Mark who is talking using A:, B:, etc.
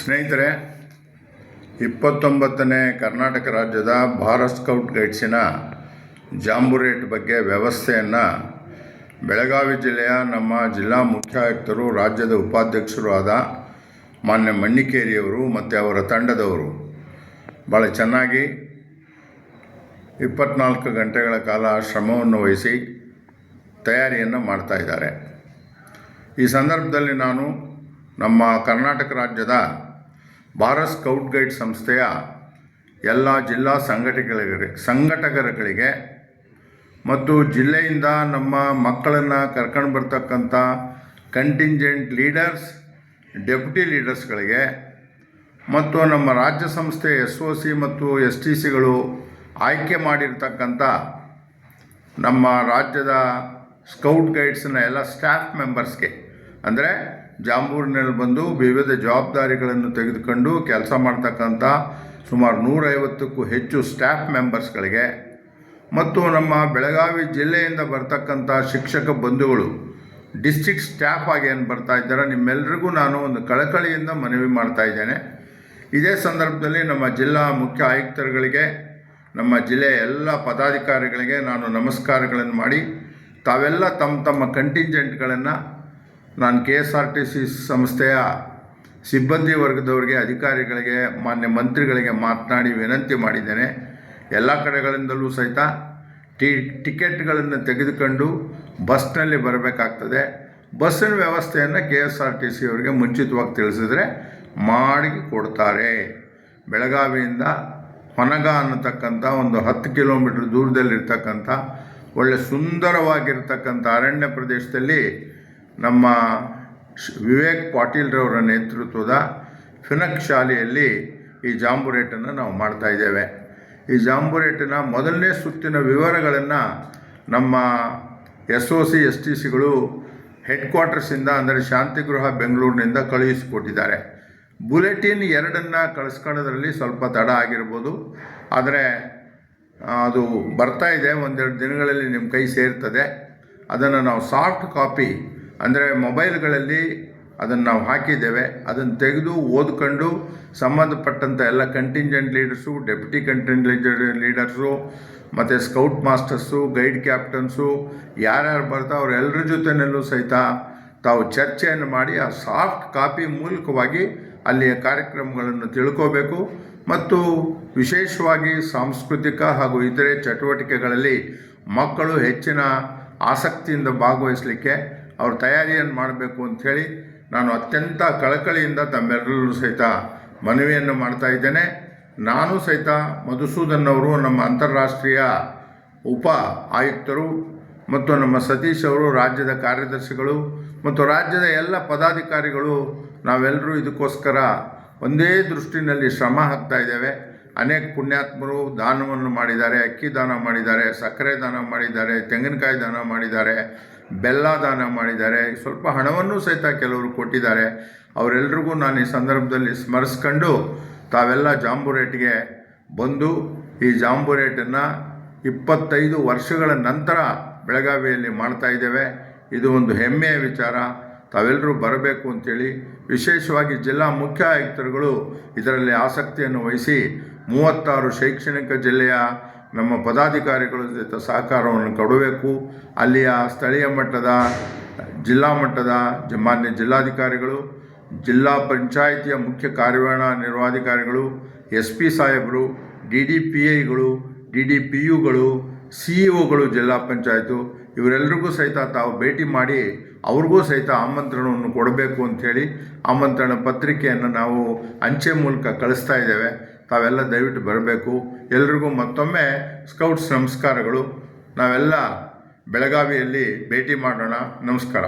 A: ಸ್ನೇಹಿತರೆ, ಇಪ್ಪತ್ತೊಂಬತ್ತನೇ ಕರ್ನಾಟಕ ರಾಜ್ಯದ ಭಾರತ್ ಸ್ಕೌಟ್ ಗೈಡ್ಸಿನ ಜಾಂಬುರೇಟ್ ಬಗ್ಗೆ ವ್ಯವಸ್ಥೆಯನ್ನು ಬೆಳಗಾವಿ ಜಿಲ್ಲೆಯ ನಮ್ಮ ಜಿಲ್ಲಾ ಮುಖ್ಯ ಆಯುಕ್ತರು ರಾಜ್ಯದ ಉಪಾಧ್ಯಕ್ಷರು ಆದ ಮಾನ್ಯ ಮಣ್ಣಿಕೇರಿಯವರು ಮತ್ತು ಅವರ ತಂಡದವರು. ಭಾಳ ಚೆನ್ನಾಗಿ ಇಪ್ಪತ್ನಾಲ್ಕು ಗಂಟೆಗಳ ಕಾಲ ಶ್ರಮವನ್ನು ವಹಿಸಿ ತಯಾರಿಯನ್ನು ಮಾಡ್ತಾ ಇದ್ದಾರೆ. ಈ ಸಂದರ್ಭದಲ್ಲಿ ನಾನು ನಮ್ಮ ಕರ್ನಾಟಕ ರಾಜ್ಯದ ಭಾರತ್ ಸ್ಕೌಟ್ ಗೈಡ್ ಸಂಸ್ಥೆಯ ಎಲ್ಲ ಜಿಲ್ಲಾ ಸಂಘಟಕರಿಗೆ ಸಂಘಟಕರುಗಳಿಗೆ ಮತ್ತು ಜಿಲ್ಲೆಯಿಂದ ನಮ್ಮ ಮಕ್ಕಳನ್ನು ಕರ್ಕೊಂಡು ಬರ್ತಕ್ಕಂಥ ಕಂಟಿಂಜೆಂಟ್ ಲೀಡರ್ಸ್ ಡೆಪ್ಯೂಟಿ ಲೀಡರ್ಸ್ಗಳಿಗೆ ಮತ್ತು ನಮ್ಮ ರಾಜ್ಯ ಸಂಸ್ಥೆ ಎಸ್ ಒ ಸಿ ಮತ್ತು ಎಸ್ ಟಿ ಸಿಗಳು ಆಯ್ಕೆ ಮಾಡಿರ್ತಕ್ಕಂಥ ನಮ್ಮ ರಾಜ್ಯದ ಸ್ಕೌಟ್ ಗೈಡ್ಸ್ನ ಎಲ್ಲ ಸ್ಟಾಫ್ ಮೆಂಬರ್ಸ್ಗೆ ಅಂದರೆ ಜಾಂಬೂರಿನಲ್ಲಿ ಬಂದು ವಿವಿಧ ಜವಾಬ್ದಾರಿಗಳನ್ನು ತೆಗೆದುಕೊಂಡು ಕೆಲಸ ಮಾಡ್ತಕ್ಕಂಥ ಸುಮಾರು ನೂರೈವತ್ತಕ್ಕೂ ಹೆಚ್ಚು ಸ್ಟಾಫ್ ಮೆಂಬರ್ಸ್ಗಳಿಗೆ ಮತ್ತು ನಮ್ಮ ಬೆಳಗಾವಿ ಜಿಲ್ಲೆಯಿಂದ ಬರ್ತಕ್ಕಂಥ ಶಿಕ್ಷಕ ಬಂಧುಗಳು ಡಿಸ್ಟಿಕ್ ಸ್ಟಾಫ್ ಆಗಿ ಏನು ಬರ್ತಾ ಇದ್ದಾರೆ ನಿಮ್ಮೆಲ್ಲರಿಗೂ ನಾನು ಒಂದು ಕಳಕಳಿಯಿಂದ ಮನವಿ ಮಾಡ್ತಾ ಇದ್ದೇನೆ. ಇದೇ ಸಂದರ್ಭದಲ್ಲಿ ನಮ್ಮ ಜಿಲ್ಲಾ ಮುಖ್ಯ ಆಯುಕ್ತರುಗಳಿಗೆ, ನಮ್ಮ ಜಿಲ್ಲೆಯ ಎಲ್ಲ ಪದಾಧಿಕಾರಿಗಳಿಗೆ ನಾನು ನಮಸ್ಕಾರಗಳನ್ನು ಮಾಡಿ, ತಾವೆಲ್ಲ ತಮ್ಮ ತಮ್ಮ ಕಂಟಿಂಜೆಂಟ್ಗಳನ್ನು ನಾನು K S R T C ಸಂಸ್ಥೆಯ ಸಿಬ್ಬಂದಿ ವರ್ಗದವರಿಗೆ, ಅಧಿಕಾರಿಗಳಿಗೆ, ಮಾನ್ಯ ಮಂತ್ರಿಗಳಿಗೆ ಮಾತನಾಡಿ ವಿನಂತಿ ಮಾಡಿದ್ದೇನೆ. ಎಲ್ಲ ಕಡೆಗಳಿಂದಲೂ ಸಹಿತ ಟಿ, ಟಿಕೆಟ್ಗಳನ್ನು ತೆಗೆದುಕೊಂಡು ಬಸ್ನಲ್ಲಿ ಬರಬೇಕಾಗ್ತದೆ. ಬಸ್ಸಿನ ವ್ಯವಸ್ಥೆಯನ್ನು ಕೆ ಎಸ್ ಆರ್ ಟಿ ಸಿಯವರಿಗೆ ಮುಂಚಿತವಾಗಿ ತಿಳಿಸಿದರೆ ಮಾಡಿ ಕೊಡ್ತಾರೆ. ಬೆಳಗಾವಿಯಿಂದ ಹೊನಗ ಅನ್ನತಕ್ಕಂಥ ಒಂದು ಹತ್ತು ಕಿಲೋಮೀಟ್ರ್ ದೂರದಲ್ಲಿರ್ತಕ್ಕಂಥ ಒಳ್ಳೆ ಸುಂದರವಾಗಿರ್ತಕ್ಕಂಥ ಅರಣ್ಯ ಪ್ರದೇಶದಲ್ಲಿ ನಮ್ಮ ವಿವೇಕ್ ಪಾಟೀಲ್ರವರ ನೇತೃತ್ವದ ಫಿನಕ್ ಶಾಲೆಯಲ್ಲಿ ಈ ಜಾಂಬುರೇಟನ್ನು ನಾವು ಮಾಡ್ತಾ ಇದ್ದೇವೆ. ಈ ಜಾಂಬುರೇಟಿನ ಮೊದಲನೇ ಸುತ್ತಿನ ವಿವರಗಳನ್ನು ನಮ್ಮ S O C S T ಸಿಗಳು head ಕ್ವಾರ್ಟರ್ಸಿಂದ ಅಂದರೆ ಶಾಂತಿಗೃಹ ಬೆಂಗಳೂರಿನಿಂದ ಕಳುಹಿಸಿಕೊಟ್ಟಿದ್ದಾರೆ. ಬುಲೆಟಿನ್ ಎರಡನ್ನು ಕಳಿಸ್ಕೊಳ್ಳೋದ್ರಲ್ಲಿ ಸ್ವಲ್ಪ ತಡ ಆಗಿರ್ಬೋದು. ಆದರೆ ಅದು ಬರ್ತಾ ಇದೆ. ಒಂದೆರಡು ದಿನಗಳಲ್ಲಿ ನಿಮ್ಮ ಕೈ ಸೇರ್ತದೆ. ಅದನ್ನು ನಾವು ಸಾಫ್ಟ್ ಕಾಪಿ ಅಂದರೆ ಮೊಬೈಲ್ಗಳಲ್ಲಿ ಅದನ್ನು ನಾವು ಹಾಕಿದ್ದೇವೆ. ಅದನ್ನು ತೆಗೆದು ಓದ್ಕೊಂಡು ಸಂಬಂಧಪಟ್ಟಂಥ ಎಲ್ಲ contingent leaders deputy contingent leaders ಮತ್ತು ಸ್ಕೌಟ್ ಮಾಸ್ಟರ್ಸು ಗೈಡ್ ಕ್ಯಾಪ್ಟನ್ಸು ಯಾರ್ಯಾರು ಬರ್ತಾ ಅವರೆಲ್ಲರ ಜೊತೆಯಲ್ಲೂ ಸಹಿತ ತಾವು ಚರ್ಚೆಯನ್ನು ಮಾಡಿ ಆ ಸಾಫ್ಟ್ ಕಾಪಿ ಮೂಲಕವಾಗಿ ಅಲ್ಲಿಯ ಕಾರ್ಯಕ್ರಮಗಳನ್ನು ತಿಳ್ಕೋಬೇಕು. ಮತ್ತು ವಿಶೇಷವಾಗಿ ಸಾಂಸ್ಕೃತಿಕ ಹಾಗೂ ಇತರೆ ಚಟುವಟಿಕೆಗಳಲ್ಲಿ ಮಕ್ಕಳು ಹೆಚ್ಚಿನ ಆಸಕ್ತಿಯಿಂದ ಭಾಗವಹಿಸಲಿಕ್ಕೆ ಅವ್ರ ತಯಾರಿಯನ್ನು ಮಾಡಬೇಕು ಅಂಥೇಳಿ ನಾನು ಅತ್ಯಂತ ಕಳಕಳಿಯಿಂದ ತಮ್ಮೆಲ್ಲರೂ ಸಹಿತ ಮನವಿಯನ್ನು ಮಾಡ್ತಾ ಇದ್ದೇನೆ. ನಾನು ಸಹಿತ ಮಧುಸೂದನ್ ಅವರು, ನಮ್ಮ ಅಂತಾರಾಷ್ಟ್ರೀಯ ಉಪ ಆಯುಕ್ತರು ಮತ್ತು ನಮ್ಮ ಸತೀಶ್ ಅವರು, ರಾಜ್ಯದ ಕಾರ್ಯದರ್ಶಿಗಳು ಮತ್ತು ರಾಜ್ಯದ ಎಲ್ಲ ಪದಾಧಿಕಾರಿಗಳು, ನಾವೆಲ್ಲರೂ ಇದಕ್ಕೋಸ್ಕರ ಒಂದೇ ದೃಷ್ಟಿನಲ್ಲಿ ಶ್ರಮ ಹಾಕ್ತಾ ಇದ್ದೇವೆ. ಅನೇಕ ಪುಣ್ಯಾತ್ಮರು ದಾನವನ್ನು ಮಾಡಿದ್ದಾರೆ, ಅಕ್ಕಿ ದಾನ ಮಾಡಿದ್ದಾರೆ, ಸಕ್ಕರೆ ದಾನ ಮಾಡಿದ್ದಾರೆ, ತೆಂಗಿನಕಾಯಿ ದಾನ ಮಾಡಿದ್ದಾರೆ. ಬೆಲ್ಲ ದಾನ ಮಾಡಿದ್ದಾರೆ. ಸ್ವಲ್ಪ ಹಣವನ್ನು ಸಹಿತ ಕೆಲವರು ಕೊಟ್ಟಿದ್ದಾರೆ. ಅವರೆಲ್ಲರಿಗೂ ನಾನು ಈ ಸಂದರ್ಭದಲ್ಲಿ ಸ್ಮರಿಸ್ಕೊಂಡು ತಾವೆಲ್ಲ ಜಾಂಬುರೇಟ್ಗೆ ಬಂದು ಈ ಜಾಂಬುರೇಟನ್ನು ಇಪ್ಪತ್ತೈದು ವರ್ಷಗಳ ನಂತರ ಬೆಳಗಾವಿಯಲ್ಲಿ ಮಾಡ್ತಾ ಇದ್ದೇವೆ. ಇದು ಒಂದು ಹೆಮ್ಮೆಯ ವಿಚಾರ. ತಾವೆಲ್ಲರೂ ಬರಬೇಕು ಅಂತೇಳಿ ವಿಶೇಷವಾಗಿ ಜಿಲ್ಲಾ ಮುಖ್ಯ ಆಯುಕ್ತರುಗಳು ಇದರಲ್ಲಿ ಆಸಕ್ತಿಯನ್ನು ವಹಿಸಿ ಮೂವತ್ತಾರು ಶೈಕ್ಷಣಿಕ ಜಿಲ್ಲೆಯ ನಮ್ಮ ಪದಾಧಿಕಾರಿಗಳ ಜೊತೆ ಸಹಕಾರವನ್ನು ಕೊಡಬೇಕು. ಅಲ್ಲಿಯ ಸ್ಥಳೀಯ ಮಟ್ಟದ, ಜಿಲ್ಲಾ ಮಟ್ಟದ ಮಾನ್ಯ ಜಿಲ್ಲಾಧಿಕಾರಿಗಳು, ಜಿಲ್ಲಾ ಪಂಚಾಯಿತಿಯ ಮುಖ್ಯ ಕಾರ್ಯನಿರ್ವಹಣಾ ನಿರ್ವಾಧಿಕಾರಿಗಳು ಎಸ್ ಪಿ ಸಾಹೇಬರು, ಡಿ ಡಿ ಪಿ ಐಗಳು, ಡಿ ಡಿ ಪಿ ಯುಗಳು ಸಿ ಇ ಜಿಲ್ಲಾ ಪಂಚಾಯತು, ಇವರೆಲ್ಲರಿಗೂ ಸಹಿತ ತಾವು ಭೇಟಿ ಮಾಡಿ ಅವ್ರಿಗೂ ಸಹಿತ ಆಮಂತ್ರಣವನ್ನು ಕೊಡಬೇಕು ಅಂಥೇಳಿ ಆಮಂತ್ರಣ ಪತ್ರಿಕೆಯನ್ನು ನಾವು ಅಂಚೆ ಮೂಲಕ ಕಳಿಸ್ತಾ ಇದ್ದೇವೆ. ತಾವೆಲ್ಲ ದಯವಿಟ್ಟು ಬರಬೇಕು. ಎಲ್ರಿಗೂ ಮತ್ತೊಮ್ಮೆ ಸ್ಕೌಟ್ಸ್ ನಮಸ್ಕಾರಗಳು. ನಾವೆಲ್ಲ ಬೆಳಗಾವಿಯಲ್ಲಿ ಭೇಟಿ ಮಾಡೋಣ. ನಮಸ್ಕಾರ.